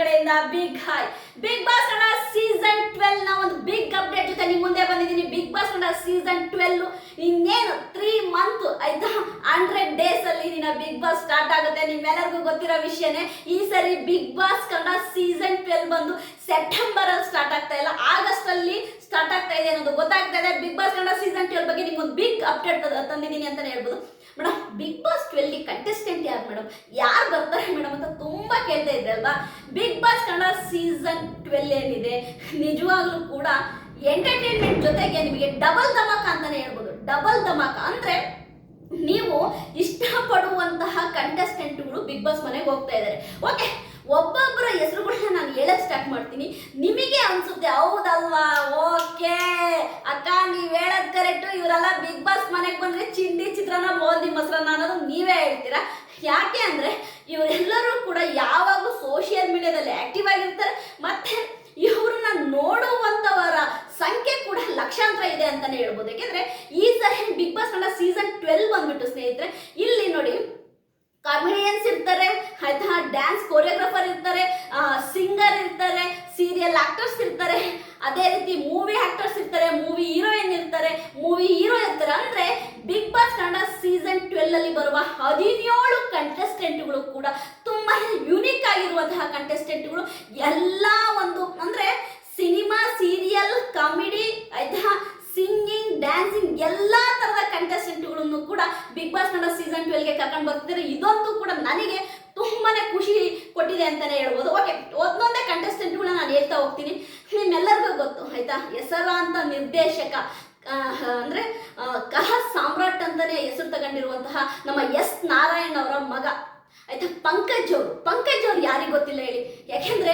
ಕಡೆಯಿಂದ Bigg hi Bigg Boss Kannada season ಟ್ವೆಲ್ನ ಒಂದು big update ಜೊತೆ ನಿಮ್ ಮುಂದೆ ಬಂದಿದ್ದೀನಿ. Bigg Boss Kannada season twelve ಇನ್ನೇನು ತ್ರೀ ಮಂತ್ ಆಯ್ತಾ? ಹಂಡ್ರೆಡ್ ಡೇಸ್ ಅಲ್ಲಿ ನಿನ್ನ ಬಿಗ್ ಬಾಸ್ ಸ್ಟಾರ್ಟ್ ಆಗುತ್ತೆ. ನಿಮ್ಮೆಲ್ಲರಿಗೂ ಗೊತ್ತಿರೋ ವಿಷಯನೇ, ಈ ಸರಿ Bigg Boss Kannada season twelve ಬಂದು ಸೆಪ್ಟೆಂಬರ್ ಅಲ್ಲಿ ಸ್ಟಾರ್ಟ್ ಆಗ್ತಾ ಇಲ್ಲ. ಆಗಸ್ಟ್ ಅಲ್ಲಿ ಸ್ಟಾರ್ಟ್ ಆಗ್ತಾ ಇದೆ ಅನ್ನೋದು ಗೊತ್ತಾಗ್ತಾ ಇದೆ. Bigg Boss Kannada season twelve ಬಗ್ಗೆ ನಿಮ್ಗೊಂದು ಬಿಗ್ ಅಪ್ಡೇಟ್ ತಂದಿದ್ದೀನಿ ಅಂತಾನೆ ಹೇಳ್ಬೋದು. ಮೇಡಮ್ ಬಿಗ್ ಬಾಸ್ ಯಾರು ಮೇಡಮ್. ಯಾರು ಬರ್ತಾರೆ ಮೇಡಮ್ ಅಂತ ತುಂಬಾ ಕೇಳ್ತಾ ಇದ್ದೆ ಅಲ್ವಾ? Bigg Boss Kannada season twelve ಏನಿದೆ, ನಿಜವಾಗ್ಲೂ ಕೂಡ ಎಂಟರ್ಟೈನ್ಮೆಂಟ್ ಜೊತೆಗೆ ನಿಮಗೆ ಡಬಲ್ ಧಮಾಕ ಅಂತಾನೆ ಹೇಳ್ಬೋದು. ಡಬಲ್ ಧಮಾಕ ಅಂದ್ರೆ ನೀವು ಇಷ್ಟಪಡುವಂತಹ ಕಂಟೆಸ್ಟೆಂಟ್ಗಳು ಬಿಗ್ ಬಾಸ್ ಮನೆಗೆ ಹೋಗ್ತಾ ಇದ್ದಾರೆ. ಓಕೆ ಒಬ್ಬೊಬ್ಬರ ಹೆಸರುಗಳನ್ನ ನಾನು ಹೇಳಕ್ ಸ್ಟಾರ್ಟ್ ಮಾಡ್ತೀನಿ. ನಿಮಗೆ ಅನ್ಸುತ್ತೆ, ಹೌದಲ್ವಾ? ಓಕೆ ಅಕ್ಕ, ನೀವ್ ಹೇಳದ್ ಕರೆಕ್ಟ್ ಇವರೆಲ್ಲ ಬಿಗ್ ಬಾಸ್ ಮನೆಗೆ ಬಂದ್ರೆ ಚಿಂಡಿ ಚಿತ್ರಾನ್ನ ಬೋಂದಿ ಮೊಸರನ್ನ ಅನ್ನೋದು ನೀವೇ ಹೇಳ್ತೀರಾ? ಯಾಕೆ ಅಂದ್ರೆ ಇವರೆಲ್ಲರೂ ಕೂಡ ಯಾವಾಗಲೂ ಸೋಷಿಯಲ್ ಮೀಡಿಯಾದಲ್ಲಿ ಆಕ್ಟಿವ್ ಆಗಿರ್ತಾರೆ. ಮತ್ತೆ ಇವ್ರನ್ನ ನೋಡುವಂತವರ ಸಂಖ್ಯೆ ಕೂಡ ಲಕ್ಷಾಂತರ ಇದೆ ಅಂತಾನೆ ಹೇಳ್ಬೋದು. ಯಾಕೆಂದ್ರೆ ಈ ಸಹ Bigg Boss Kannada season twelve ಬಂದ್ಬಿಟ್ಟು ಸ್ನೇಹಿತರೆ, ಇಲ್ಲಿ ನೋಡಿ ಕಾಮಿಡಿಯನ್ಸ್ ಇರ್ತಾರೆ ಆಯ್ತಾ ಡ್ಯಾನ್ಸ್ ಕೊರಿಯೋಗ್ರಾಫರ್ ಇರ್ತಾರೆ ಸಿಂಗರ್ ಇರ್ತಾರೆ ಸೀರಿಯಲ್ ಆಕ್ಟರ್ಸ್ ಇರ್ತಾರೆ, ಅದೇ ರೀತಿ ಮೂವಿ ಆಕ್ಟರ್ಸ್ ಇರ್ತಾರೆ ಮೂವಿ ಹೀರೋಯಿನ್ ಇರ್ತಾರೆ ಮೂವಿ ಹೀರೋ ಇರ್ತಾರೆ. ಅಂದ್ರೆ Bigg Boss Kannada season twelve ಅಲ್ಲಿ ಬರುವ ಹದಿನೇಳು ಕಂಟೆಸ್ಟೆಂಟ್ಗಳು ಕೂಡ ತುಂಬಾ ಯುನಿಕ್ ಆಗಿರುವಂತಹ ಕಂಟೆಸ್ಟೆಂಟ್ಗಳು ಎಲ್ಲ ಒಂದು, ಅಂದ್ರೆ ಸಿನಿಮಾ ಸೀರಿಯಲ್ ಕಾಮಿಡಿ ಆಯ್ತಾ? ಸಿಂಗಿಂಗ್ ಡ್ಯಾನ್ಸಿಂಗ್ ಎಲ್ಲ ತರದ ಕಂಟೆಸ್ಟೆಂಟ್ಗಳನ್ನು ಕೂಡ ಬಿಗ್ ಬಾಸ್ ಕನ್ನಡ ಸೀಸನ್ ಟ್ವೆಲ್ಗೆ ಕರ್ಕೊಂಡು ಬರ್ತಿದ್ದಾರೆ. ಇದಂತೂ ಕೂಡ ನನಗೆ ತುಂಬಾನೇ ಖುಷಿ ಕೊಟ್ಟಿದೆ ಅಂತಾನೆ ಹೇಳ್ಬೋದು. ಓಕೆ ನಾನು ಹೇಳ್ತಾ ಹೋಗ್ತೀನಿ. ನಿಮ್ಮೆಲ್ಲರಿಗೂ ಗೊತ್ತು, ಆಯ್ತಾ? ಹೆಸರಾಂತ ನಿರ್ದೇಶಕ ಅಂದ್ರೆ ಕಹ ಸಾಮ್ರಾಟ್ ಅಂತಾನೆ ಹೆಸರು ತಗೊಂಡಿರುವಂತಹ ನಮ್ಮ ಎಸ್ ನಾರಾಯಣ್ ಅವರ ಮಗ, ಆಯ್ತಾ? ಪಂಕಜ್ ಅವರು. ಪಂಕಜ್ ಅವ್ರು ಯಾರಿಗೆ ಗೊತ್ತಿಲ್ಲ ಹೇಳಿ? ಯಾಕೆಂದ್ರೆ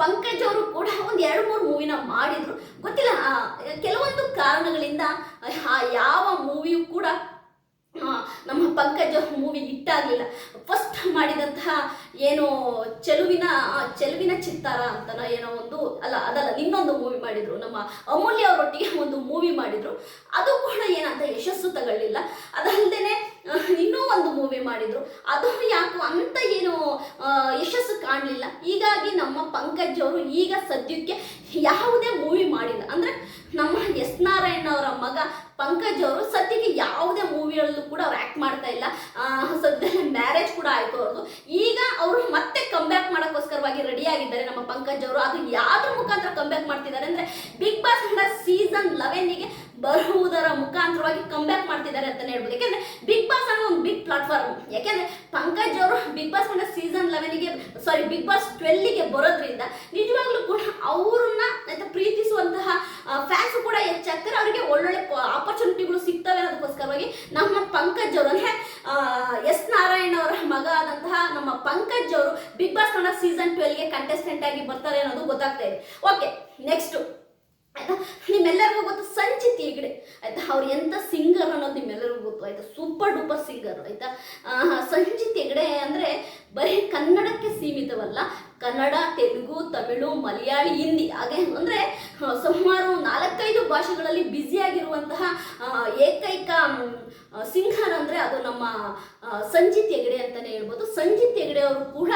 ಪಂಕಜ್ ಅವರು ಕೂಡ ಒಂದು ಎರಡು ಮೂರು ಮೂವಿನ ಮಾಡಿದ್ರು. ಗೊತ್ತಿಲ್ಲ ಕೆಲವೊಂದು ಕಾರಣಗಳಿಂದ ಯಾವ ಮೂವಿಯು ಕೂಡ ನಮ್ಮ ಪಂಕಜ ಮೂವಿ ಹಿಟ್ಟಾಗಲಿಲ್ಲ ಫಸ್ಟ್ ಮಾಡಿದಂತಹ ಏನು ಚೆಲುವಿನ ಚೆಲುವಿನ ಚಿತ್ತಾರ ಅಂತನ ಏನೋ ಒಂದು, ಅಲ್ಲ, ಅದಲ್ಲ, ನಿನ್ನೊಂದು ಮೂವಿ ಮಾಡಿದ್ರು. ನಮ್ಮ ಅಮೂಲ್ಯ ಅವರೊಟ್ಟಿಗೆ ಒಂದು ಮೂವಿ ಮಾಡಿದ್ರು. ಅದು ಕೂಡ ಏನಂತ ಯಶಸ್ಸು ತಗೊಳ್ಳಿಲ್ಲ. ಅದಲ್ಲದೆ ಇನ್ನೂ ಒಂದು ಮೂವಿ ಮಾಡಿದ್ರು. ಅದು ಯಾಕೋ ಅಂತ ಏನು ಯಶಸ್ಸು ಕಾಣಲಿಲ್ಲ. ಹೀಗಾಗಿ ನಮ್ಮ ಪಂಕಜ್ ಅವರು ಈಗ ಸದ್ಯಕ್ಕೆ ಯಾವುದೇ ಮೂವಿ ಮಾಡಿಲ್ಲ. ಅಂದ್ರೆ ನಮ್ಮ ಎಸ್ ನಾರಾಯಣ್ ಅವರ ಮಗ ಪಂಕಜ್ ಅವರು ಸದ್ಯಕ್ಕೆ ಯಾವುದೇ ಮೂವಿಗಳಲ್ಲೂ ಕೂಡ ಅವ್ರು ಆ್ಯಕ್ಟ್ ಮಾಡ್ತಾ ಇಲ್ಲ. ಸದ್ಯ ಮ್ಯಾರೇಜ್ ಕೂಡ ಆಯ್ತು ಅವ್ರದ್ದು ಈಗ ಅವರು ಮತ್ತೆ ಕಂಬ್ಯಾಕ್ ಮಾಡೋಕ್ಕೋಸ್ಕರವಾಗಿ ರೆಡಿ ಆಗಿದ್ದಾರೆ ನಮ್ಮ ಪಂಕಜ್ ಅವರು. ಅದು ಯಾವ್ದ್ರ ಮುಖಾಂತರ ಕಂಬ್ಯಾಕ್ ಮಾಡ್ತಿದ್ದಾರೆ ಅಂದ್ರೆ ಬಿಗ್ ಬಾಸ್ ಸೀಸನ್ ಸೀಸನ್ ಲೆವೆನ್ಗೆ ಬರುವುದರ ಮುಖಾಂತರವಾಗಿ ಕಂಬ್ಯಾಕ್ ಮಾಡ್ತಿದ್ದಾರೆ ಅಂತಾನೆ ಹೇಳ್ಬೋದು. ಯಾಕೆಂದ್ರೆ ಬಿಗ್ ಬಾಸ್ ಅನ್ನೋ ಒಂದು ಬಿಗ್ ಪ್ಲಾಟ್ಫಾರ್ಮ್ ಯಾಕೆಂದ್ರೆ ಪಂಕಜ್ ಅವರು ಬಿಗ್ ಬಾಸ್ ಕನ್ನಡ ಸೀಸನ್ ಲೆವೆನ್ಗೆ ಸಾರಿ ಬಿಗ್ ಬಾಸ್ ಟ್ವೆಲ್ಗೆ ಬರೋದ್ರಿಂದ ನಿಜವಾಗ್ಲೂ ಕೂಡ ಅವ್ರನ್ನ ಪ್ರೀತಿಸುವಂತಹ ಫ್ಯಾನ್ಸ್ ಕೂಡ ಹೆಚ್ಚಾಗ್ತಾರೆ. ಅವರಿಗೆ ಒಳ್ಳೊಳ್ಳೆ ಆಪರ್ಚುನಿಟಿಗಳು ಸಿಗ್ತವೆ ಅನ್ನೋದಕ್ಕೋಸ್ಕರವಾಗಿ ನಮ್ಮ ಪಂಕಜ್ ಅವರು, ಅಂದ್ರೆ ಎಸ್ ನಾರಾಯಣ ಅವರ ಮಗ ಆದಂತಹ ನಮ್ಮ ಪಂಕಜ್ ಅವರು ಬಿಗ್ ಬಾಸ್ ಕನ್ನಡ ಸೀಸನ್ ಟ್ವೆಲ್ಗೆ ಕಂಟೆಸ್ಟೆಂಟ್ ಆಗಿ ಬರ್ತಾರೆ ಅನ್ನೋದು ಗೊತ್ತಾಗ್ತಾ ಇದೆ. ಓಕೆ ನೆಕ್ಸ್ಟ್ ಆಯ್ತಾ? ನಿಮ್ಮೆಲ್ಲರಿಗೂ ಗೊತ್ತು ಸಂಚಿತ್ ಹೆಗ್ಡೆ ಆಯ್ತಾ? ಅವ್ರು ಎಂತ ಸಿಂಗರ್ ಅನ್ನೋದು ನಿಮ್ಮೆಲ್ಲರಿಗೂ ಗೊತ್ತು, ಆಯ್ತಾ? ಸೂಪರ್ ಡೂಪರ್ ಸಿಂಗರ್, ಆಯ್ತಾ? ಸಂಚಿತ್ ಹೆಗ್ಡೆ ಅಂದ್ರೆ ಬರೀ ಕನ್ನಡಕ್ಕೆ ಸೀಮಿತವಲ್ಲ, ಕನ್ನಡ, ತೆಲುಗು, ತಮಿಳು, ಮಲಯಾಳಿ, ಹಿಂದಿ, ಹಾಗೆ ಅಂದ್ರೆ ಸುಮಾರು ನಾಲ್ಕೈದು ಭಾಷೆಗಳಲ್ಲಿ ಬ್ಯುಸಿಯಾಗಿರುವಂತಹ ಏಕೈಕ ಸಿಂಗರ್ ಅಂದ್ರೆ ಅದು ನಮ್ಮ ಸಂಜಿತ್ ಹೆಗಡೆ ಅಂತಾನೆ ಹೇಳ್ಬೋದು. ಸಂಜಿತ್ ಹೆಗಡೆ ಅವರು ಕೂಡ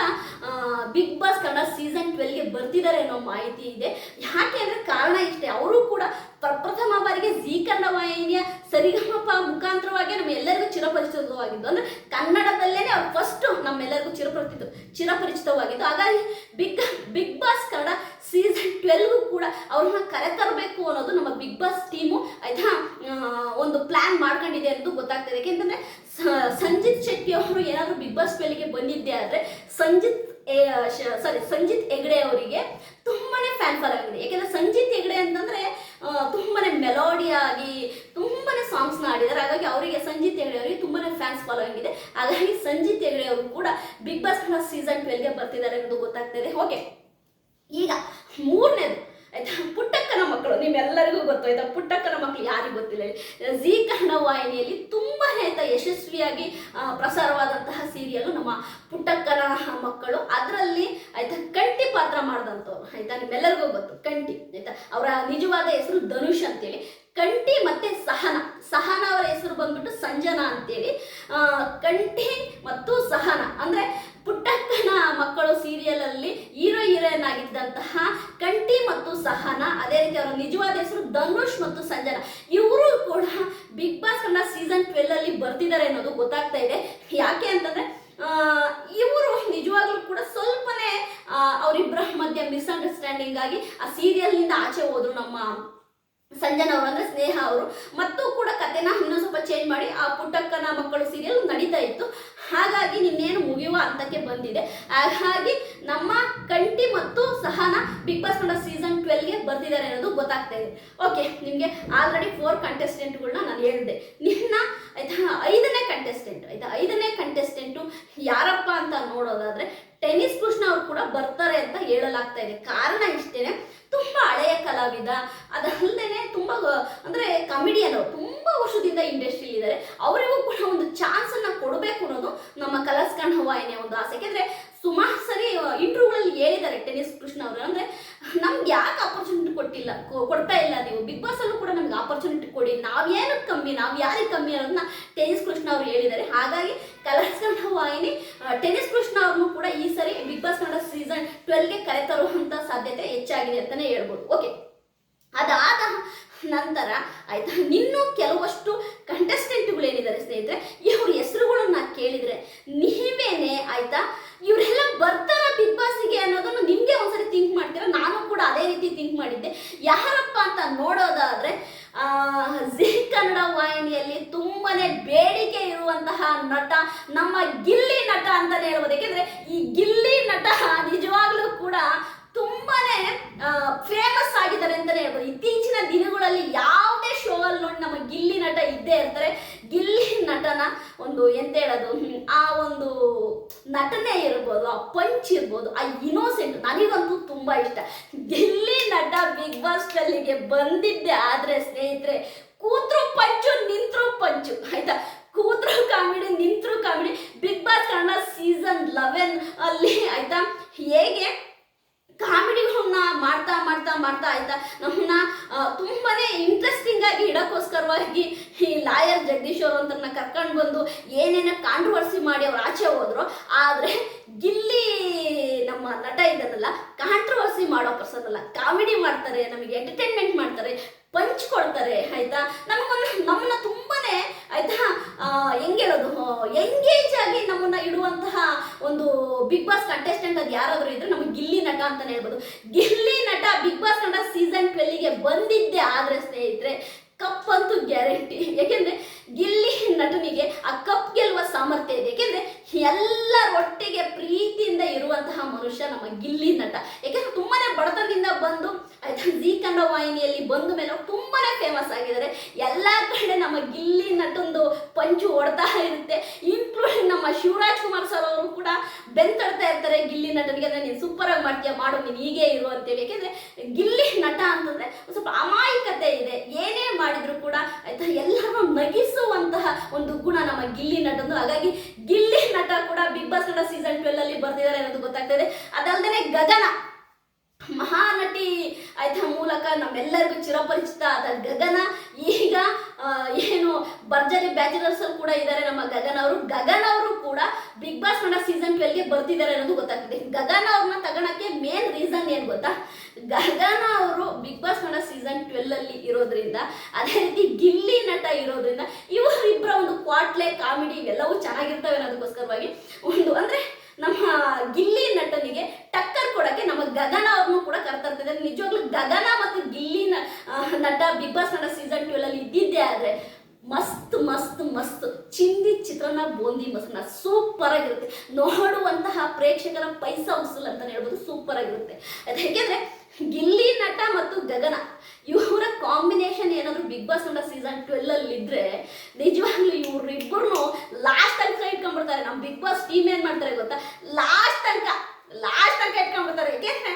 ಬಿಗ್ ಬಾಸ್ ಕನ್ನಡ ಸೀಸನ್ ಟ್ವೆಲ್ಗೆ ಬರ್ತಿದ್ದಾರೆ ಅನ್ನೋ ಮಾಹಿತಿ ಇದೆ. ಯಾಕೆ ಅಂದ್ರೆ ಕಾರಣ ಇಷ್ಟೇ. ಅವರು ಕೂಡ ಪ್ರಪ್ರಥಮ ಬಾರಿಗೆ ಜೀ ಕನ್ನಡ ವಾಹಿನಿಯ ಸರಿಗಮಪ ಮುಖಾಂತರವಾಗಿ ನಮ್ಮೆಲ್ಲರಿಗೂ ಚಿರಪರಿಚಿತವಾಗಿದ್ದು. ಅಂದ್ರೆ ಕನ್ನಡದಲ್ಲೇನೆ ಅವ್ರು ಫಸ್ಟ್ ನಮ್ಮೆಲ್ಲರಿಗೂ ಚಿರಪರಿಚಿತ, ಚಿರಪರಿಚಿತವಾಗಿದ್ದು. ಹಾಗಾಗಿ Bigg Bigg Boss Kannada season ಟ್ವೆಲ್ಗೂ ಕೂಡ ಅವ್ರನ್ನ ಕರೆತರಬೇಕು ಅನ್ನೋದು ನಮ್ಮ ಬಿಗ್ ಬಾಸ್ ಟೀಮು ಆಯ್ತಾ ಒಂದು ಪ್ಲಾನ್ ಮಾಡ್ಕೊಂಡಿದೆ ಅಂತ ಗೊತ್ತಾಗ್ತದೆ ಯಾಕೆಂತಂದ್ರೆ ಸಂಜಿತ್ ಶೆಟ್ಟಿ ಅವರು ಏನಾದರೂ ಬಿಗ್ ಬಾಸ್ ಟ್ವೆಲ್ಗೆ ಬಂದಿದ್ದೆ ಆದರೆ, ಸಂಜಿತ್ ಸಾರಿ ಸಂಜಿತ್ ಹೆಗ್ಡೆ ಅವರಿಗೆ ತುಂಬಾನೇ ಫ್ಯಾನ್ ಫಾಲೋ ಆಗಿದೆ. ಯಾಕೆಂದ್ರೆ, ಸಂಜಿತ್ ಹೆಗ್ಡೆ ಅಂತಂದ್ರೆ ತುಂಬಾನೇ ಮೆಲೋಡಿ ಆಗಿ, ತುಂಬಾನೇ ಸಾಂಗ್ಸ್ನ ಆಡಿದ್ದಾರೆ ಹಾಗಾಗಿ ಅವರಿಗೆ, ಸಂಜಿತ್ ಹೆಗ್ಡೆ ಅವರಿಗೆ ತುಂಬಾನೇ ಫ್ಯಾನ್ಸ್ ಫಾಲೋ ಇದೆ ಹಾಗಾಗಿ ಸಂಜಿತ್ ಹೆಗ್ಡೆ ಅವರು ಕೂಡ ಬಿಗ್ ಬಾಸ್ನ ಸೀಸನ್ ಟ್ವೆಲ್ಗೆ ಬರ್ತಿದ್ದಾರೆ ಅನ್ನೋದು ಗೊತ್ತಾಗ್ತಾ ಇದೆ. ಓಕೆ ಈಗ ಮೂರನೇದು. ಆಯ್ತಾ? ಪುಟ್ಟಕ್ಕನ ಮಕ್ಕಳು, ನಿಮ್ಮೆಲ್ಲರಿಗೂ ಗೊತ್ತು, ಆಯ್ತಾ? ಪುಟ್ಟಕ್ಕನ ಮಕ್ಕಳು ಯಾರಿಗೂ ಗೊತ್ತಿಲ್ಲ ಜೀ ಕನ್ನಡ ವಾಹಿನಿಯಲ್ಲಿ ತುಂಬಾ ಆಯ್ತಾ, ಯಶಸ್ವಿಯಾಗಿ ಪ್ರಸಾರವಾದಂತಹ ಸೀರಿಯಲ್ ನಮ್ಮ ಪುಟ್ಟಕ್ಕನ ಮಕ್ಕಳು. ಅದರಲ್ಲಿ, ಆಯ್ತಾ ಕಂಟಿ ಪಾತ್ರ ಮಾಡಿದಂಥವ್ರು. ಆಯ್ತಾ? ನಿಮ್ಮೆಲ್ಲರಿಗೂ ಗೊತ್ತು ಕಂಟಿ ಆಯ್ತಾ? ಅವರ ನಿಜವಾದ ಹೆಸರು ಧನುಷ್ ಅಂತೇಳಿ. ಕಂಟಿ ಮತ್ತೆ ಸಹನ. ಸಹನ ಅವರ ಹೆಸರು ಬಂದ್ಬಿಟ್ಟು ಸಂಜನಾ ಅಂತೇಳಿ. ಕಂಠಿ ಮತ್ತು ಸಹನ. ಅಂದ್ರೆ ಪುಟ್ಟಕ್ಕನ ಮಕ್ಕಳು ಸೀರಿಯಲ್ ಅಲ್ಲಿ ಹೀರೋ ಹೀರೋಯಿನ್ ಆಗಿದ್ದಂತಹ ಕಂಠಿ ಮತ್ತು ಸಹನ, ಅದೇ ರೀತಿ ಅವರ ನಿಜವಾದ ಹೆಸರು ಧನುಷ್ ಮತ್ತು ಸಂಜನಾ. ಇವರು ಕೂಡ Bigg Boss Kannada season twelve ಅಲ್ಲಿ ಬರ್ತಿದ್ದಾರೆ ಅನ್ನೋದು ಗೊತ್ತಾಗ್ತಾ ಇದೆ. ಯಾಕೆ ಅಂತಂದ್ರೆ ಇವರು ನಿಜವಾಗ್ಲೂ ಕೂಡ ಸ್ವಲ್ಪನೇ ಅವರಿಬ್ಬರ ಮಧ್ಯೆ ಮಿಸ್ಅಂಡರ್ಸ್ಟ್ಯಾಂಡಿಂಗ್ ಆಗಿ ಆ ಸೀರಿಯಲ್ನಿಂದ ಆಚೆ ಹೋದ್ರು ನಮ್ಮ ಸಂಜನಾ ಅವರು, ಅಂದ್ರೆ ಸ್ನೇಹ ಅವರು. ಮತ್ತು ಕೂಡ ಕತೆನ ಇನ್ನೊಂದು ಸ್ವಲ್ಪ ಚೇಂಜ್ ಮಾಡಿ ಆ ಪುಟ್ಟಕ್ಕನ ಮಕ್ಕಳು ಸೀರಿಯಲ್ ನಡೀತಾ ಇತ್ತು. ಹಾಗಾಗಿ ನಿನ್ನೇನು ಮುಗಿಯುವ ಹಂತಕ್ಕೆ ಬಂದಿದೆ. ಹಾಗಾಗಿ ನಮ್ಮ ಕಂಟಿ ಮತ್ತು Sahana Bigg Boss Kannada season ಟ್ವೆಲ್ಗೆ ಬರ್ತಿದ್ದಾರೆ ಅನ್ನೋದು ಗೊತ್ತಾಗ್ತಾ ಇದೆ. ಓಕೆ ನಿಮಗೆ ಆಲ್ರೆಡಿ ಫೋರ್ ಕಂಟೆಸ್ಟೆಂಟ್ಗಳನ್ನ ನಾನು ಹೇಳಿದೆ. ನಿನ್ನ ಆಯ್ತಾ, ಐದನೇ ಕಂಟೆಸ್ಟೆಂಟ್ ಆಯ್ತಾ, ಐದನೇ ಕಂಟೆಸ್ಟೆಂಟು ಯಾರಪ್ಪ ಅಂತ ನೋಡೋದಾದ್ರೆ ಟೆನಿಸ್ ಕೃಷ್ಣ ಅವರು ಕೂಡ ಬರ್ತಾರೆ ಅಂತ ಹೇಳಲಾಗ್ತಾ ಇದೆ. ಕಾರಣ ಇಷ್ಟೇನೆ. ತುಂಬಾ ಹಳೆಯ ಕಲಾವಿದ ಅದಲ್ಲದೆ ತುಂಬಾ, ಅಂದ್ರೆ ಕಾಮಿಡಿಯನ್ ಅವರು, ತುಂಬಾ ವರ್ಷದಿಂದ ಇಂಡಸ್ಟ್ರಿಯಲ್ಲಿ ಇದ್ದಾರೆ. ಅವರಿಗೂ ಕೂಡ ಒಂದು ಚಾನ್ಸ್ ಅನ್ನ ಕೊಡಬೇಕು ಅನ್ನೋದು ನಮ್ಮ ಕಲರ್ಸ್ ಕಣ್ ಹೂವ ಏನೇ ಒಂದು ಆಸೆ. ಯಾಕೆಂದ್ರೆ ಸುಮಾರು ಸರಿ ಇಂಟರ್ವ್ಯೂಗಳಲ್ಲಿ ಹೇಳಿದ್ದಾರೆ ಟೆನಿಸ್ ಕೃಷ್ಣ ಅವರು. ಅಂದ್ರೆ ನಮ್ಗೆ ಯಾಕೆ ಆಪರ್ಚುನಿಟಿ ಕೊಟ್ಟಿಲ್ಲ? ಕೊಡ್ತಾ ಇಲ್ಲ ನೀವು. ಬಿಗ್ ಬಾಸ್ ಅಲ್ಲೂ ಕೂಡ ನಮ್ಗೆ ಆಪರ್ಚುನಿಟಿ ಕೊಡಿ. ನಾವ್ ಏನಕ್ಕೆ ಕಮ್ಮಿ, ನಾವು ಯಾರಿಗೆ ಕಮ್ಮಿ ಅನ್ನೋದನ್ನ ಟೆನಿಸ್ ಕೃಷ್ಣ ಅವರು ಹೇಳಿದ್ದಾರೆ. ಹಾಗಾಗಿ ಕಲರ್ಸ್ ಕನ್ನಡ ಟೆನಿಸ್ ಕೃಷ್ಣ ಅವ್ರನ್ನು ಕೂಡ ಈ ಸರಿ ಬಿಗ್ ಬಾಸ್ ಕನ್ನಡ ಸೀಸನ್ ಟ್ವೆಲ್ಗೆ ಕರೆತರುವಂತ ಸಾಧ್ಯತೆ ಹೆಚ್ಚಾಗಿದೆ ಅಂತಾನೆ ಹೇಳ್ಬೋದು. ಓಕೆ ಅದಾದ ನಂತರ, ಆಯ್ತಾ, ಇನ್ನೂ ಕೆಲವಷ್ಟು ಕಂಟೆಸ್ಟೆಂಟ್ಗಳು ಏನಿದ್ದಾರೆ ಸ್ನೇಹಿತರೆ, ಇವ್ರ ಹೆಸರುಗಳನ್ನ ಕೇಳಿದ್ರೆ ನೀವೇನೆ ಆಯ್ತಾ? ಇವರೆಲ್ಲ ಬರ್ತಾರ ಬಿಗ್ ಬಾಸ್ಗೆ ಅನ್ನೋದನ್ನು ನಿಮ್ಗೆ ಒಂದ್ಸರಿ ಥಿಂಕ್ ಮಾಡ್ತೀರಾ? ನಾನು ಕೂಡ ಅದೇ ರೀತಿ ಥಿಂಕ್ ಮಾಡಿದ್ದೆ. ಯಾರಪ್ಪ ಅಂತ ನೋಡೋದಾದ್ರೆ ಜೀ ಕನ್ನಡ ವಾಹಿನಿಯಲ್ಲಿ ತುಂಬಾನೇ ಬೇಡಿಕೆ ಇರುವಂತಹ ನಟ, ನಮ್ಮ ಗಿಲ್ಲಿ ನಟ ಅಂತಾನೆ ಹೇಳ್ಬೋದು. ಯಾಕೆಂದ್ರೆ, ಈ ಗಿಲ್ಲಿ ನಟ ನಿಜವಾಗ್ಲೂ ಕೂಡ ತುಂಬಾನೇ ಫೇಮಸ್ ಆಗಿದ್ದಾರೆ ಅಂತಾನೆ ಹೇಳ್ಬೋದು. ಇತ್ತೀಚಿನ ದಿನಗಳಲ್ಲಿ ಯಾವುದೇ ಶೋ ಅಲ್ಲಿ ನೋಡಿ ನಮ್ಮ ಗಿಲ್ಲಿ ನಟ ಇದ್ದೇ ಇರ್ತಾರೆ. ಒಂದು ಎಂತ ಹೇಳೋದು? ಆ ಒಂದು ನಟನೆ ಇರ್ಬೋದು, ಆ ಪಂಚ್ ಇರ್ಬೋದು, ಆ ಇನೋಸೆಂಟ್ ನನಗಂತೂ ತುಂಬ ಇಷ್ಟ. ಗಿಲ್ಲಿ ನಟ ಬಿಗ್ ಬಾಸ್ ಅಲ್ಲಿಗೆ ಬಂದಿದ್ದೆ, ಆದ್ರೆ ಸ್ನೇಹಿತರೆ, ಕೂತ್ರು ಪಂಚು, ನಿಂತ್ರು ಪಂಚು, ಆಯ್ತಾ? ಕೂತ್ರು comedy ನಿಂತ್ರು comedy Bigg Boss Kannada season eleven ಅಲ್ಲಿ ಆಯ್ತಾ ಹೇಗೆ ಕಾಮಿಡಿಗಳನ್ನ ಮಾಡ್ತಾ ಮಾಡ್ತಾ ಮಾಡ್ತಾ ಆಯ್ತಾ ನಮ್ಮನ್ನ ಆ, ತುಂಬಾನೇ ಇಂಟ್ರೆಸ್ಟಿಂಗ್ ಆಗಿ ಇಡಕ್ಕೋಸ್ಕರವಾಗಿ ಈ ಲಾಯರ್ ಜಗದೀಶ್ ಕರ್ಕೊಂಡು ಬಂದು ಏನೇನೋ ಕಾಂಟ್ರವರ್ಸಿ ಮಾಡಿ ಅವ್ರು ಆಚೆ ಹೋದ್ರು. ಆದ್ರೆ ಗಿಲ್ಲಿ ನಮ್ಮ ನಟ ಇದ್ದಾನಲ್ಲ ಕಾಂಟ್ರವರ್ಸಿ ಮಾಡೋ ಪರ್ಸನ್ ಅಲ್ಲ. ಕಾಮಿಡಿ ಮಾಡ್ತಾರೆ, ನಮಗೆ ಎಂಟರ್ಟೈನ್ಮೆಂಟ್ ಮಾಡ್ತಾರೆ ಪಂಚ್ ಕೊಡ್ತಾರೆ, ಆಯ್ತಾ? ನಮಗೊಂದು, ನಮ್ಮನ್ನ ತುಂಬಾನೇ, ಆಯ್ತಾ? ಹೆಂಗೆ ಹೇಳೋದು? ಎಂಗೇಜ್ ಆಗಿ ನಮ್ಮನ್ನ ಇಡುವಂತಹ ಒಂದು ಬಿಗ್ ಬಾಸ್ ಕಂಟೆಸ್ಟೆಂಟ್ ಅದು ಯಾರಾದ್ರೂ ಇದ್ರೆ ನಮಗೆ ಗಿಲ್ಲಿ ನಟ ಅಂತಾನೆ ಹೇಳ್ಬೋದು. ಗಿಲ್ಲಿ ನಟ ಬಿಗ್ ಬಾಸ್ ನಟ ಸೀಸನ್ ಟ್ವೆಲ್ಗೆ ಬಂದಿದ್ದೆ ಆದ್ರೆ ಸ್ನೇಹಿತರೆ ಕಪ್ ಅಂತೂ ಗ್ಯಾರಂಟಿ ಯಾಕೆಂದ್ರೆ ಆ ಕಪ್ ಗೆಲ್ಲುವ ಸಾಮರ್ಥ್ಯ ಇದೆ. ಯಾಕೆಂದ್ರೆ ಎಲ್ಲರೊಟ್ಟಿಗೆ ಪ್ರೀತಿಯಿಂದ ಇರುವಂತಹ ಮನುಷ್ಯ ನಮ್ಮ ಗಿಲ್ಲಿ ನಟ. ಯಾಕೆಂದ್ರೆ ತುಂಬಾನೇ ಬಡತನದಿಂದ ಬಂದು ಆಯ್ತಾ ಜೀ ಕನ್ನಡ ವಾಹಿನಿಯಲ್ಲಿ ಬಂದ ಮೇಲೆ ತುಂಬಾ ಫೇಮಸ್ ಆಗಿದ್ದಾರೆ. ಎಲ್ಲ ಕಡೆ ನಮ್ಮ ಗಿಲ್ಲಿ ನಟೊಂದು ಪಂಚು ಹೊಡ್ತಾ ಇರುತ್ತೆ. ಇನ್ಕ್ಲೂಡಿಂಗ್ ನಮ್ಮ ಶಿವರಾಜ್ ಕುಮಾರ್ ಸರ್ ಅವರು ಕೂಡ ಬೆಂತಡ್ತಾ ಇರ್ತಾರೆ ಗಿಲ್ಲಿ ನಟನಿಗೆ. ಅಂದ್ರೆ ನೀನು ಸೂಪರ್ ಆಗಿ ಮಾಡ್ತೀಯ, ಮಾಡು, ನೀನು ಹೀಗೆ ಇರು ಅಂತೇಳಿ. ಯಾಕೆಂದ್ರೆ ಗಿಲ್ಲಿ ನಟ ಅಂತಂದ್ರೆ ಸ್ವಲ್ಪ ಅಮಾಯಕತೆ ಇದೆ. ಏನೇ ಮಾಡಿದ್ರು ಕೂಡ ಆಯ್ತಾ ಎಲ್ಲರೂ ನಗಿಸುವಂತಹ ಒಂದು ಗುಣ ನಮ್ಮ ಗಿಲ್ಲಿ ನಟಂದು. ಹಾಗಾಗಿ ಗಿಲ್ಲಿ ನಟ ಕೂಡ Bigg Boss Kannada season twelve ಅಲ್ಲಿ ಬರ್ತಿದ್ದಾರೆ ಅನ್ನೋದು ಗೊತ್ತಾಗ್ತದೆ ಅದಲ್ಲದೆ ಗಗನ. ಮಹಾನಟಿ ಆಯ್ತಾ ಮೂಲಕ ನಮ್ಮೆಲ್ಲರಿಗೂ ಚಿರಪರಿಚಿತ ಆದ ಗಗನ. ಈಗ ಏನು ಭರ್ಜರಿ ಬ್ಯಾಚುಲರ್ಸ್ ಅಲ್ಲಿ ಕೂಡ ಇದ್ದಾರೆ ನಮ್ಮ ಗಗನ ಅವರು. ಗಗನ್ ಅವರು ಕೂಡ ಬಿಗ್ ಬಾಸ್ ಕನ್ನಡ ಸೀಸನ್ ಟ್ವೆಲ್ಗೆ ಬರ್ತಿದ್ದಾರೆ ಅನ್ನೋದು ಗೊತ್ತಾಗ್ತಿದೆ. ಗಗನ ಅವ್ರನ್ನ ತಗೊಳಕ್ಕೆ ಮೇನ್ ರೀಸನ್ ಏನ್ ಗೊತ್ತಾ? ಗಗನ ಅವರು Bigg Boss Kannada season twelve ಅಲ್ಲಿ ಇರೋದ್ರಿಂದ, ಅದೇ ರೀತಿ ಗಿಲ್ಲಿ ನಟ ಇರೋದ್ರಿಂದ ಇವರಿಬ್ಬರ ಒಂದು ಕ್ವಾಟ್ಲೆ ಕಾಮಿಡಿ ಇವೆಲ್ಲವೂ ಚೆನ್ನಾಗಿರ್ತವೆ ಅನ್ನೋದಕ್ಕೋಸ್ಕರವಾಗಿ ಒಂದು ಅಂದ್ರೆ ನಮ್ಮ ಗಿಲ್ಲಿ ನಟನಿಗೆ ಟಕ್ಕರ್ ಕೊಡಕ್ಕೆ ನಮ್ಮ ಗಗನ ಅವ್ರನ್ನು ಕೂಡ ಕರ್ತಾ ನಿಜವಾಗ್ಲೂ ಗಗನ ಮತ್ತು ಗಿಲ್ಲಿ ನಟ ಬಿಗ್ ಬಾಸ್ ನಟ ಸೀಸನ್ ಟ್ವೆಲ್ ಅಲ್ಲಿ ಇದ್ದಿದ್ದೆ ಆದ್ರೆ ಮಸ್ತ್ ಮಸ್ತ್ ಮಸ್ತ್. ಚಿಂದಿ ಚಿತ್ರನ ಬೂಂದಿ ಮೊಸರನ್ನ ಸೂಪರ್ ಆಗಿರುತ್ತೆ. ನೋಡುವಂತಹ ಪ್ರೇಕ್ಷಕರ ಪೈಸಾ ಉಸುಲ್ ಅಂತ ಹೇಳ್ಬೋದು, ಸೂಪರ್ ಆಗಿರುತ್ತೆ. ಅದು ಯಾಕೆಂದ್ರೆ ಗಿಲ್ಲಿ ನಟ ಮತ್ತು ಗಗನ, ಇವರ ಕಾಂಬಿನೇಷನ್ ಏನಾದ್ರು Bigg Boss Kannada season twelve ಅಲ್ಲಿ ಇದ್ರೆ ನಿಜವಾಗ್ಲೂ ಇವ್ರಿಬ್ಬರು ಲಾಸ್ಟ್ ತನಕ ಇಟ್ಕೊಂಡ್ಬಿಡ್ತಾರೆ. ನಮ್ಮ ಬಿಗ್ ಬಾಸ್ ಟೀಮ್ ಏನ್ ಮಾಡ್ತಾರೆ ಗೊತ್ತಾ? ಲಾಸ್ಟ್ ತನಕ ಲಾಸ್ಟ್ ತನಕ ಇಟ್ಕೊಂಡ್ಬಿಡ್ತಾರೆ. ಯಾಕೆಂದ್ರೆ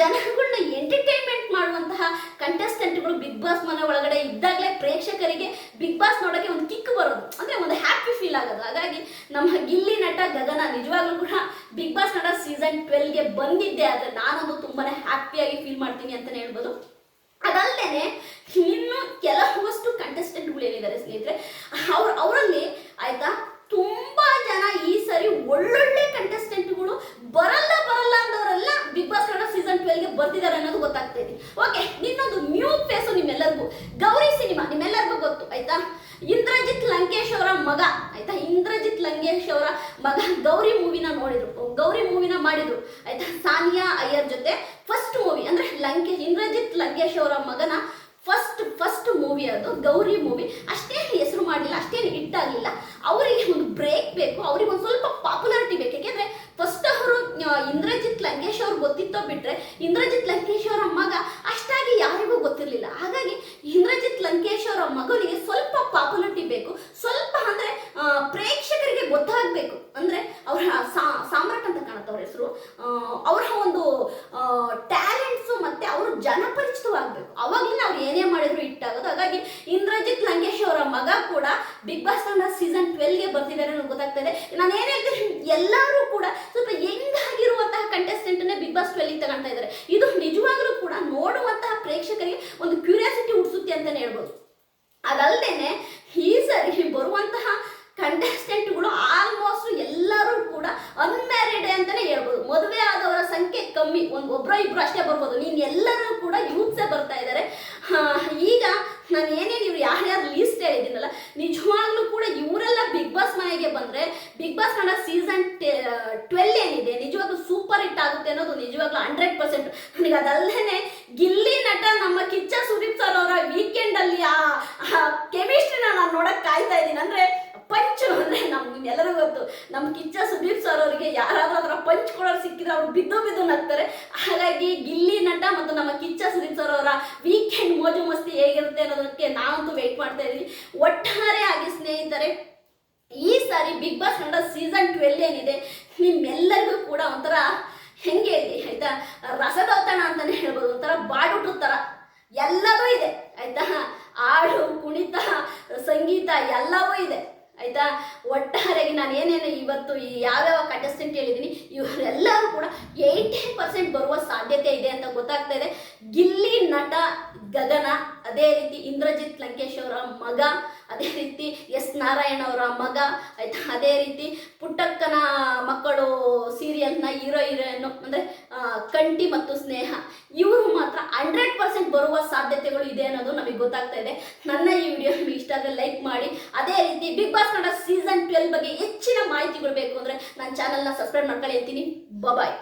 ಜನಗಳನ್ನ ಎಂಟರ್ಟೈನ್ಮೆಂಟ್ ಮಾಡುವಂತಹ ಕಂಟೆಸ್ಟೆಂಟ್ಗಳು ಬಿಗ್ ಬಾಸ್ ಮನೆ ಒಳಗಡೆ ಇದ್ದಾಗಲೇ ಪ್ರೇಕ್ಷಕರಿಗೆ ಬಿಗ್ ಬಾಸ್ ನೋಡೋಕೆ ಒಂದು ಕಿಕ್ ಬರೋದು. ಅಂದ್ರೆ ಒಂದು ಹ್ಯಾಪಿ ಫೀಲ್ ಆಗೋದು. ಹಾಗಾಗಿ ನಮ್ಮ ಗಿಲ್ಲಿ ನಟ ಗಗನ ನಿಜವಾಗ್ಲೂ ಕೂಡ ಬಿಗ್ ಬಾಸ್ ನಟ ಸೀಸನ್ ಟ್ವೆಲ್ಗೆ ಬಂದಿದ್ದೆ. ಆದರೆ ನಾನೊಂದು ತುಂಬಾ ಹ್ಯಾಪಿಯಾಗಿ ಫೀಲ್ ಮಾಡ್ತೀನಿ ಅಂತಲೇ ಹೇಳ್ಬೋದು. ಅದಲ್ಲದೆ ಇನ್ನೂ ಕೆಲವಷ್ಟು ಕಂಟೆಸ್ಟೆಂಟ್ಗಳು ಏನಿದ್ದಾರೆ ಸ್ನೇಹಿತರೆ, ಅವ್ರ ಅವರಲ್ಲಿ ಆಯ್ತಾ ತುಂಬಾ ಜನ ಈ ಸರಿ ಒಳ್ಳೊಳ್ಳೆ ಕಂಟೆಸ್ಟೆಂಟ್ಗಳು ಬರಲ್ಲ ಬರಲ್ಲ ಅಂತ ಮಗ ಗೌರಿ ಮೂವಿನ ನೋಡಿದ್ರು ಗೌರಿ ಮೂವಿನ ಮಾಡಿದ್ರು ಆಯ್ತಾ ಸಾನಿಯಾ ಅಯ್ಯರ್ ಜೊತೆ ಫಸ್ಟ್ ಮೂವಿ ಅಂದ್ರೆ ಲಂಕೇಶ್ ಇಂದ್ರಜಿತ್ ಲಂಕೇಶ್ ಅವರ ಮಗನ ಫಸ್ಟ್ ಫಸ್ಟ್ ಮೂವಿ ಅದು ಗೌರಿ ಮೂವಿ ಅಷ್ಟೇನು ಹೆಸರು ಮಾಡಲಿಲ್ಲ ಆಗಲಿಲ್ಲ ಅವರಿಗೆ ಒಂದು ಬ್ರೇಕ್ ಬೇಕು. ಅವ್ರಿಗೆ ಒಂದು ಸ್ವಲ್ಪ ಪಾಪ್ಯುಲಾರಿಟಿ ಬೇಕು ಯಾಕೆಂದ್ರೆ ಫಸ್ಟ್ ಅವರು ಇಂದ್ರಜಿತ್ ಲಂಕೇಶ್ ಅವ್ರು ಗೊತ್ತಿತ್ತೋ ಬಿಟ್ರೆ ಇಂದ್ರಜಿತ್ ಲಂಕೇಶ್ ಅವರ ಮಗ ಅಷ್ಟಾಗಿ ಯಾರಿಗೂ ಗೊತ್ತಿರಲಿಲ್ಲ ಹಾಗಾಗಿ ಇಂದ್ರಜಿತ್ ಲಂಕೇಶ್ ಅವರ ಮಗನಿಗೆ ಸ್ವಲ್ಪ ಪಾಪ್ಯುಲಾರಿಟಿ ಬೇಕು ಸ್ವಲ್ಪ ಅಂದ್ರೆ ಆ, ಪ್ರೇಕ್ಷಕರಿಗೆ ಗೊತ್ತಾಗಬೇಕು ಅಂದ್ರೆ ಅವರ ಸಾಮ್ರಾಟ್ ಅಂತ ಕಾಣುತ್ತೆ ಅವ್ರ ಹೆಸರು ಅವರ ಒಂದು ಟ್ಯಾಲೆಂಟ್ಸು ಮತ್ತೆ ಅವರು ಜನಪರಿಚಿತವಾಗಬೇಕು ಅವಾಗಲೇ ನಾವು ಏನೇ ಮಾಡಿದ್ರು ಹಿಟ್ಟಾಗೋದು ಹಾಗಾಗಿ ಇಂದ್ರಜಿತ್ ಲಂಕೇಶ್ ಅವರ ಮಗ ಕೂಡ ಬಿಗ್ ಬಾಸ್ ಕನ್ನಡ ಸೀಸನ್ ಟ್ವೆಲ್ಗೆ ಬರ್ತಿದ್ದಾರೆ ಅನ್ನೋದು ಗೊತ್ತಾಗ್ತಾ ಇದೆ ನಾನು ಏನ್ ಎಲ್ಲರೂ ಕೂಡ ಸ್ವಲ್ಪ ಹೆಂಗಾಗಿರುವಂತಹ ಕಂಟೆಸ್ಟೆಂಟನ್ನೇ ಬಿಗ್ ಬಾಸ್ ಟ್ವೆಲ್ಗೆ ತಗೊಳ್ತಾ ಇದ್ದಾರೆ ಇದು ನಿಜವಾಗ್ಲೂ ಕೂಡ ನೋಡುವಂತಹ ಪ್ರೇಕ್ಷಕರಿಗೆ ಒಂದು ಕ್ಯೂರಿಯಾಸಿಟಿ ಹುಟ್ಟಿಸುತ್ತೆ ಅಂತಾನೆ ಹೇಳ್ಬೋದು. ಅದಲ್ಲದೆ ಈ ಸರಿ ಬರುವಂತಹ ಕಂಟೆಸ್ಟೆಂಟ್ಗಳು ಆಲ್ಮೋಸ್ಟ್ ಎಲ್ಲರೂ ಕೂಡ ಅನ್ಮ್ಯಾರಿಡ್ ಅಂತಾನೆ ಹೇಳ್ಬೋದು. ಮದುವೆ ಆದವರ ಸಂಖ್ಯೆ ಕಮ್ಮಿ, ಒಂದು ಒಬ್ಬರ ಇಬ್ರು ಅಷ್ಟೇ ಬರ್ಬೋದು. ನೀನು ಎಲ್ಲರೂ ಕೂಡ ಯೂತ್ಸೇ ಬರ್ತಾ ಇದ್ದಾರೆ ಈಗ ನಾನು ಏನೇನು ಇವ್ರು ಯಾರ್ಯಾರು ಲೀಸ್ಟ್ ಹೇಳಿದ್ದೀನಲ್ಲ ನಿಜವಾಗ್ಲೂ ಕೂಡ ಇವರೆಲ್ಲ ಬಿಗ್ ಬಾಸ್ ಮನೆಗೆ ಬಂದರೆ Bigg Boss Kannada season twelve ಏನಿದೆ, ನಿಜವಾಗ್ಲೂ ಸೂಪರ್ ಹಿಟ್ ಆಗುತ್ತೆ ಅನ್ನೋದು ನಿಜವಾಗ್ಲೂ ಹಂಡ್ರೆಡ್ ಪರ್ಸೆಂಟ್ ನನಗೆ ಅದಲ್ಲದೆ ಗಿಲ್ಲಿ ನಟ ನಮ್ಮ ಕಿಚ್ಚ ಸುದೀಪ್ ಸರ್ ಅವರ ವೀಕೆಂಡ್ ಅಲ್ಲಿ ಆ ಕೆಮಿಸ್ಟ್ರಿನ ನಾನು ನೋಡಕ್ ಕಾಯ್ತಾ ಇದ್ದೀನಿ. ಅಂದ್ರೆ ಪಂಚ್ ಅಂದ್ರೆ ನಮ್ ನಿಮ್ಗೆಲ್ಲರಿಗೂ ಗೊತ್ತು. ನಮ್ಮ ಕಿಚ್ಚ ಸುದೀಪ್ ಸರ್ ಅವರಿಗೆ ಯಾರಾದ್ರೂ ಅದರ ಪಂಚ್ ಕೊಡೋರು ಸಿಕ್ಕಿದ್ರೆ ಅವ್ರು ಬಿದ್ದು ಬಿದ್ದು ನಗ್ತಾರೆ. ಹಾಗಾಗಿ ಗಿಲ್ಲಿ ನಟ ಮತ್ತು ನಮ್ಮ ಕಿಚ್ಚ ಸುದೀಪ್ ಸರ್ ಅವರ ವೀಕೆಂಡ್ ಮೋಜು ಮಸ್ತಿ ಹೇಗಿರುತ್ತೆ ಅನ್ನೋದಕ್ಕೆ ನಾವಂತೂ ವೆಯ್ಟ್ ಮಾಡ್ತಾ ಇದ್ದೀವಿ. ಒಟ್ಟಾರೆ ಆಗಿ ಸ್ನೇಹಿತರೆ ಈ ಸಾರಿ Bigg Boss Kannada season twelve ಏನಿದೆ ನಿಮ್ಮೆಲ್ಲರಿಗೂ ಕೂಡ ಒಂಥರ ಹೆಂಗೆ ಇಲ್ಲಿ ಆಯ್ತಾ? ರಸದೌತಣ ಅಂತಾನೆ ಹೇಳ್ಬೋದು, ಒಂಥರ ಬಾಡುಟು ಥರ ಎಲ್ಲವೂ ಇದೆ, ಆಯ್ತಾ? ಹಾಡು, ಕುಣಿತ, ಸಂಗೀತ ಎಲ್ಲವೂ ಇದೆ, ಆಯ್ತಾ? ಒಟ್ಟಾರೆಗೆ ನಾನು ಏನೇನು ಇವತ್ತು ಈ ಯಾವ್ಯಾವ ಕಂಟೆಸ್ಟೆಂಟ್ ಹೇಳಿದ್ದೀನಿ, ಇವರೆಲ್ಲರೂ ಕೂಡ ಏಯ್ಟಿ ಪರ್ಸೆಂಟ್ ಬರುವ ಸಾಧ್ಯತೆ ಇದೆ ಅಂತ ಗೊತ್ತಾಗ್ತಾ ಇದೆ. ಗಿಲ್ಲಿ ನಟ ಗಗನ, ಅದೇ ರೀತಿ ಇಂದ್ರಜಿತ್ ಲಂಕೇಶ್ ಅವರ ಮಗ. ಅದೇ ರೀತಿ ಎಸ್ ನಾರಾಯಣ ಅವರ ಮಗ, ಆಯ್ತಾ? ಅದೇ ರೀತಿ ಪುಟ್ಟಕ್ಕನ ಮಕ್ಕಳು ಸೀರಿಯಲ್ನ ಹೀರೋ ಹೀರೋಯಿನ್ ಅಂದರೆ ಕಂಟಿ ಮತ್ತು ಸ್ನೇಹ. ಇವರು ಮಾತ್ರ ಹಂಡ್ರೆಡ್ ಪರ್ಸೆಂಟ್ ಬರುವ ಸಾಧ್ಯತೆಗಳು ಇದೆ ಅನ್ನೋದು ನಮಗೆ ಗೊತ್ತಾಗ್ತಾ ಇದೆ. ನನ್ನ ಈ ವಿಡಿಯೋ ನಿಮಗೆ ಇಷ್ಟ ಆದರೆ ಲೈಕ್ ಮಾಡಿ. ಅದೇ ರೀತಿ Bigg Boss Kannada season twelve ಬಗ್ಗೆ ಹೆಚ್ಚಿನ ಮಾಹಿತಿಗಳು ಬೇಕು ಅಂದರೆ ನನ್ನ ಚಾನಲ್ನ ಸಬ್ಸ್ಕ್ರೈಬ್ ಮಾಡ್ಕೊಳ್ಳಿ ಅಂತೀನಿ. ಬಾಯ್